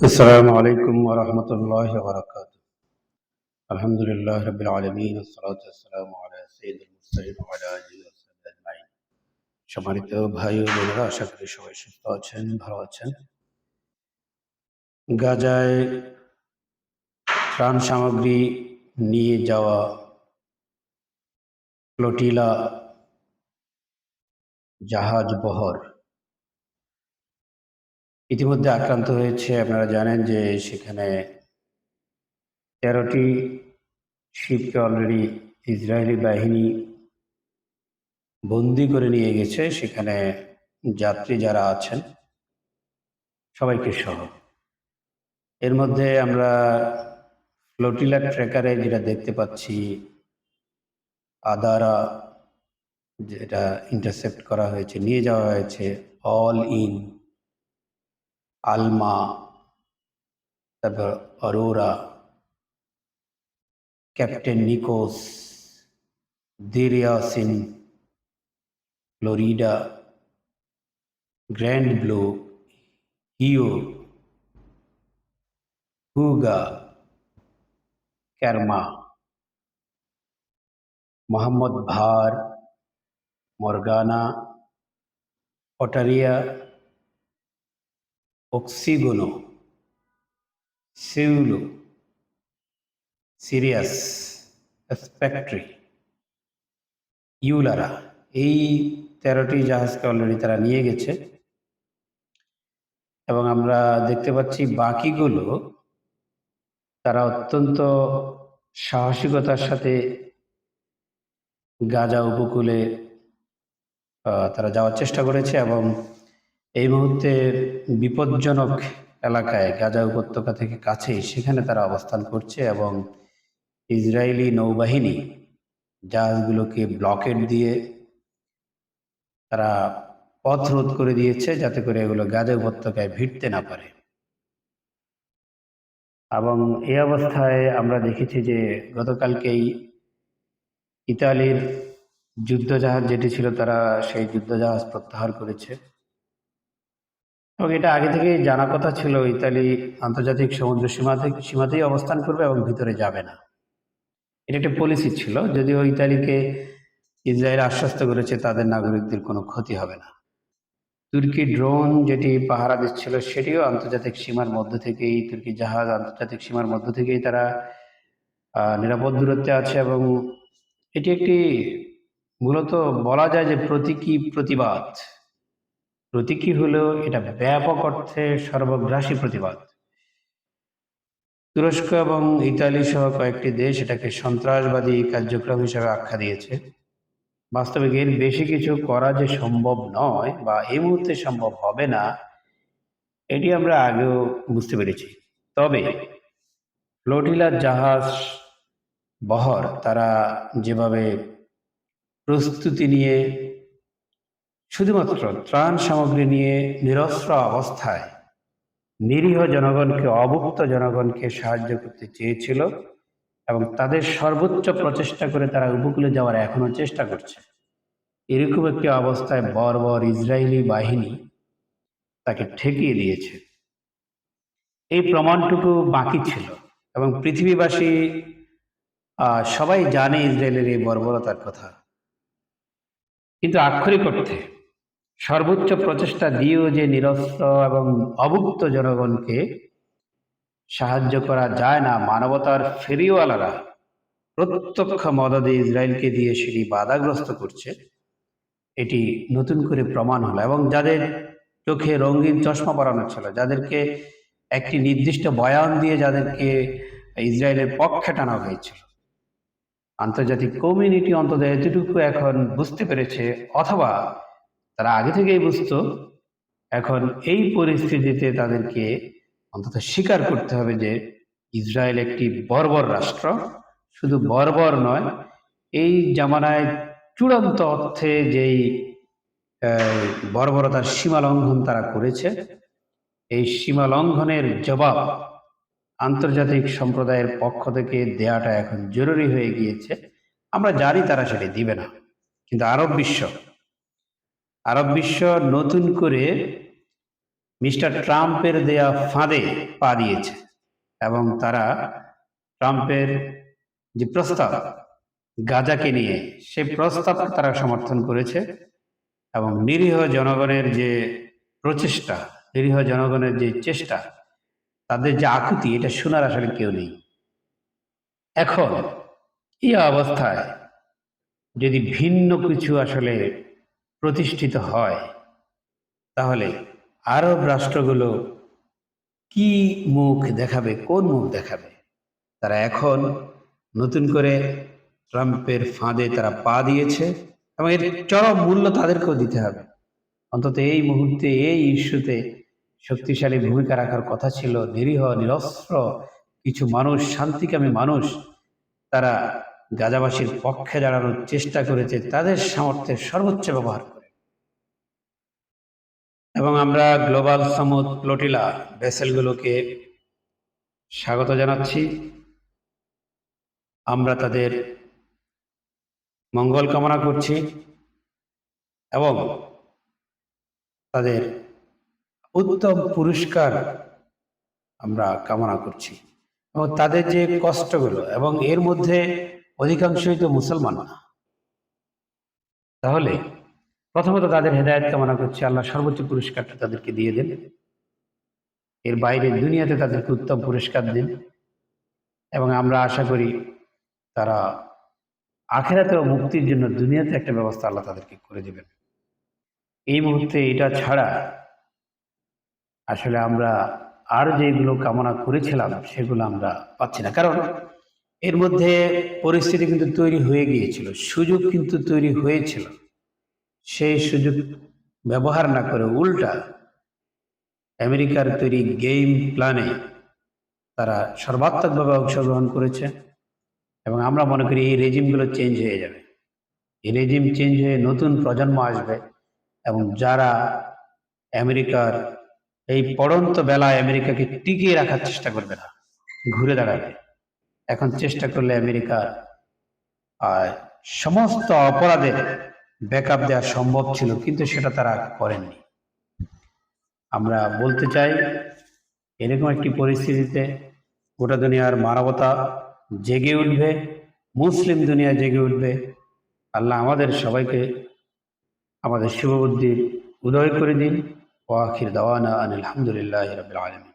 السلام عليكم ورحمة الله وبركاته الحمد لله رب العالمين والصلاة والسلام على سيد المرسلين وعلى آله وصحبه أجمعين সম্মানিত ভাই ও বোনেরা আশা করি সবাই সুস্থ আছেন ভালো আছেন গাজায় ত্রাণ সামগ্রী নিয়ে যাওয়া ফ্লোটিলা জাহাজ বহর ইতিমধ্যে আক্রান্ত হয়েছে, আপনারা জানেন যে সেখানে তেরোটি শিপকে অলরেডি ইসরায়েলি বাহিনী বন্দি করে নিয়ে গেছে। সেখানে যাত্রী যারা আছেন, সবাইকে সহ। এর মধ্যে আমরা ফ্লোটিলা ট্রেকারে যেটা দেখতে পাচ্ছি, আদারা যেটা ইন্টারসেপ্ট করা হয়েছে, নিয়ে যাওয়া হয়েছে অল ইন आलमा, तब Aurora, captain Nikos Singh Florida, grand blue, हियो, हुगा, कर्मा, मोहम्मद भार, मोरगाना, ओटरिया অক্সিগোনো, সেউলো, সিরিয়াস স্পেক্ট্রি ইউলারা, এই তেরোটি জাহাজকে অলরেডি তারা নিয়ে গেছে। এবং আমরা দেখতে পাচ্ছি বাকিগুলো তারা অত্যন্ত সাহসিকতার সাথে গাজা উপকূলে তারা যাওয়ার চেষ্টা করেছে এবং এই মুহূর্তে বিপজ্জনক এলাকায় গাজা উপত্যকা থেকে কাছেই সেখানে তারা অবস্থান করছে এবং ইসরায়েলি নৌবাহিনী জাহাজগুলোকে ব্লকেট দিয়ে তারা পথ রোধ করে দিয়েছে যাতে করে এগুলো গাজা উপত্যকায় ভিড়তে না পারে। এবং এই অবস্থায় আমরা দেখেছি যে গতকালকেই ইতালির যুদ্ধজাহাজ যেটি ছিল তারা সেই যুদ্ধজাহাজ প্রত্যাহার করেছে। এবং এটা আগে থেকেই জানা কথা ছিল, ইতালি আন্তর্জাতিক সমুদ্র সীমা থেকে সীমাতেই অবস্থান করবে এবং ভিতরে যাবে না। এটা একটা পলিসি ছিল, যদিও ইতালিকে ইসরায়েল আশ্বস্ত করেছে, তাদের নাগরিকদের কোনো ক্ষতি হবে না। তুর্কি ড্রোন যেটি পাহারা দিচ্ছিল, সেটিও আন্তর্জাতিক সীমার মধ্য থেকেই, তুর্কি জাহাজ আন্তর্জাতিক সীমার মধ্য থেকেই তারা নিরাপদ দূরত্বে আছে এবং এটি একটি মূলত বলা যায় যে প্রতীকী প্রতিবাদ। প্রতীকী হলেও এটা ব্যাপক অর্থে সর্বগ্রাসী প্রতিবাদ। তুরস্ক এবং ইতালি সহ কয়েকটি দেশ এটাকে সন্ত্রাসবাদী কার্যক্রম হিসেবে আখ্যা দিয়েছে। বাস্তবে এর বেশি কিছু করা যে সম্ভব নয় বা এই মুহূর্তে সম্ভব হবে না, এটি আমরা আগেও বুঝতে পেরেছি। তবে ফ্লোটিলার জাহাজ বহর তারা যেভাবে প্রস্তুতি নিয়ে শুধুমাত্র ত্রাণ সামগ্রী নিয়ে নিরস্ত্র অবস্থায় নিরীহ জনগণকে, অভুক্ত জনগণকে সাহায্য করতে চেয়েছিল এবং তাদের সর্বোচ্চ প্রচেষ্টা করে তারা উপকূলে যাওয়ার এখনও চেষ্টা করছে। এরকম একটি অবস্থায় বর্বর ইসরায়েলি বাহিনী তাকে ঠেকিয়ে দিয়েছে। এই প্রমাণটুকু বাকি ছিল এবং পৃথিবীবাসী সবাই জানে ইসরায়েলের এই বর্বরতার কথা। কিন্তু আক্ষরিক অর্থে সর্বোচ্চ প্রচেষ্টা দিয়েও যে নিরস্ত্র এবং অভুক্ত জনগণকে সাহায্য করা যায় না, মানবতার ফেরিওয়ালারা প্রত্যক্ষ মদদে ইসরায়েলকে দিয়ে সেটি বাধাগ্রস্ত করছে, এটি নতুন করে প্রমাণ হলো এবং যাদের চোখে রঙিন চশমা পরানো ছিল, যাদেরকে একটি নির্দিষ্ট বয়ান দিয়ে যাদেরকে ইসরায়েলের পক্ষে টানা হয়েছিল। আন্তর্জাতিক কমিউনিটি অন্তত এতটুকু এখন বুঝতে পেরেছে, অথবা তারা আগে থেকেই বুঝতো, এখন এই পরিস্থিতিতে তাদেরকে অন্তত স্বীকার করতে হবে যে ইসরায়েল একটি বর্বর রাষ্ট্র। শুধু বর্বর নয়, এই জামানায় চূড়ান্ত অর্থে যেই বর্বরতার সীমা লঙ্ঘন তারা করেছে, এই সীমা লঙ্ঘনের জবাব আন্তর্জাতিক সম্প্রদায়ের পক্ষ থেকে দেয়াটা এখন জরুরি হয়ে গিয়েছে। আমরা জানি তারা সেটি দিবে না, কিন্তু আরব বিশ্ব আরব বিশ্ব নতুন করে মিস্টার ট্রাম্পের দেয়া ফাঁদে পা দিয়েছে এবং তারা ট্রাম্পের যে প্রস্তাব গাজাকে নিয়ে, সেই প্রস্তাব তারা সমর্থন করেছে এবং নিরীহ জনগণের যে প্রচেষ্টা, নিরীহ জনগণের যে চেষ্টা, তাদের যে আকুতি, এটা শোনার আসলে কেউ নেই। এখন এই অবস্থায় যদি ভিন্ন কিছু আসলে প্রতিষ্ঠিত হয়। তাহলে আরব রাষ্ট্রগুলো কি মুখ দেখাবে, কোন মুখ দেখাবে? তারা এখন নতুন করে ট্রাম্পের ফাঁদে তারা পা দিয়েছে এবং এর চরম মূল্য তাদেরকেও দিতে হবে। অন্তত এই মুহূর্তে, এই ইস্যুতে শক্তিশালী ভূমিকা রাখার কথা ছিল, নিরীহ, নিরস্ত্র কিছু মানুষ, শান্তিকামী মানুষ, তারা গাজাবাসীর পক্ষে দাঁড়ানোর চেষ্টা করেছে, তাদের সামর্থ্যের সর্বোচ্চ ব্যবহার করে। এবং আমরা গ্লোবাল সামুদ প্লোটিলা ভেসেলগুলোকে স্বাগত জানাচ্ছি। আমরা তাদের মঙ্গল কামনা করছি এবং তাদের উত্তম পুরস্কার আমরা কামনা করছি। এবং তাদের যে কষ্টগুলো এবং এর মধ্যে অধিকাংশই তো মুসলমান। তাহলে প্রথমত তাদের হেদায়ত কামনা করছি, আল্লাহ সর্বোচ্চ পুরস্কারটা তাদেরকে দিয়ে দেন। এর বাইরে দুনিয়াতে তাদেরকে উত্তম পুরস্কার দিন এবং আমরা আশা করি তারা আখেরাতেও মুক্তির জন্য দুনিয়াতে একটা ব্যবস্থা আল্লাহ তাদেরকে করে দেবেন। এই মুহূর্তে এটা ছাড়া আসলে আমরা আর যেগুলো কামনা করেছিলাম সেগুলো আমরা পাচ্ছি না। কারণ এর মধ্যে পরিস্থিতি কিন্তু তৈরি হয়ে গিয়েছিল, সুযোগ কিন্তু তৈরি হয়েছিল। সেই সুযোগ ব্যবহার না করে উল্টা আমেরিকার তৈরি গেম প্ল্যানে তারা সর্বাত্মকভাবে অংশগ্রহণ করেছে এবং আমরা মনে করি এই রেজিমগুলো চেঞ্জ হয়ে যাবে। এই রেজিম চেঞ্জ হয়ে নতুন প্রজন্ম আসবে এবং যারা আমেরিকার এই পড়ন্ত বেলায় আমেরিকাকে টিকিয়ে রাখার চেষ্টা করবে না, ঘুরে দাঁড়াবে। এখন চেষ্টা করলে আমেরিকার আর সমস্ত অপরাধের ব্যাকআপ দেওয়া সম্ভব ছিল, কিন্তু সেটা তারা করেননি। আমরা বলতে চাই, এরকম একটি পরিস্থিতিতে গোটা দুনিয়ার মানবতা জেগে উঠবে, মুসলিম দুনিয়া জেগে উঠবে। আল্লাহ আমাদের সবাইকে আমাদের শুভবুদ্ধির উদয় করে দিন। ওয়াখির দাওয়ানা আনিল আলহামদুলিল্লাহ রবিল আলমী